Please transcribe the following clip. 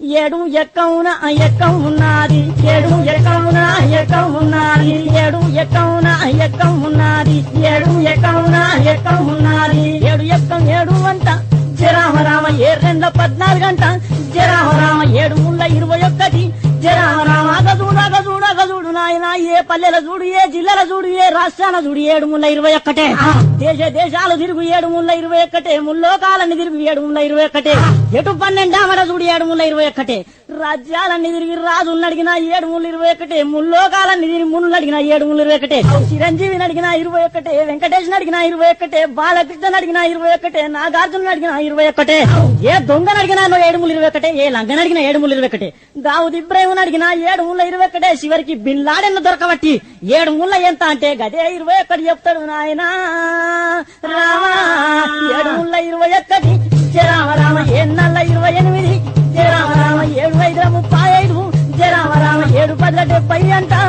ఏడు ఎక్కవున ఎక్కం ఉన్నది ఏడు ఎక్కవున ఎక్కం ఉన్నది ఏడు ఎక్కవున ఎక్కం ఉన్నది ఏడు ఎక్కవున ఎక్కం ఉన్నది ఏడు ఎక్కం ఏడు అంట. జరామరామ ఏ రెండ పద్నాలుగు గంట జరామ ఏడు ముళ్ళ ఇరవై ఒక్కటి? అగజూడు అగజూడు అగజూడు నాయన ఏ పల్లెల చూడు ఏ జిల్లాల చూడు ఏ రాష్ట్రాల చూడు ఏడు ముళ్ళ ఇరవై ఒక్కటే. దేశ దేశాలు తిరుగు ఏడు ముళ్ళ ఇరవై ఒక్కటే. ముల్లోకాలన్నీ తిరుగు ఏడు ముళ్ళ ఇరవై ఒక్కటే. ఎటు పన్నెండామడ చూడు ఏడు ముళ్ళ ఇరవై ఒక్కటే. రాజ్యాలన్నీ తిరిగి రాజులను అడిగిన ఏడు ముళ్ళు ఇరవై ఒకటే ముల్లోకాలన్నీ తిరిగి ముళ్ళు అడిగిన ఏడు ముళ్ళు ఇరవై ఒకటే. చిరంజీవిని అడిగిన ఇరవై ఒకటే వెంకటేష్ అడిగిన ఇరవై ఒకటే బాలకృష్ణ అడిగిన ఇరవై ఒకటే నాగార్జున అడిగిన ఇరవై ఒకటే. ఏ దొంగను అడిగినా ఏడు ముళ్ళు ఇరవై ఒకటే ఏ లంగన అడిగిన ఏడు ముళ్ళు ఇరవై ఒకటే. దావుద్ ఇబ్రాహిం అడిగిన ఏడు ముళ్ళ ఇరవై ఒకటే. చివరికి బిన్ లాడెన్ దొరకబట్టి ఏడు ముళ్ళ ఎంత అంటే గదే ఇరవై ఒకటి చెప్తాడు నాయనా. రామా ఏడు ముళ్ళ ఇరవై ఒకటి. பல்லடு பையன்தான்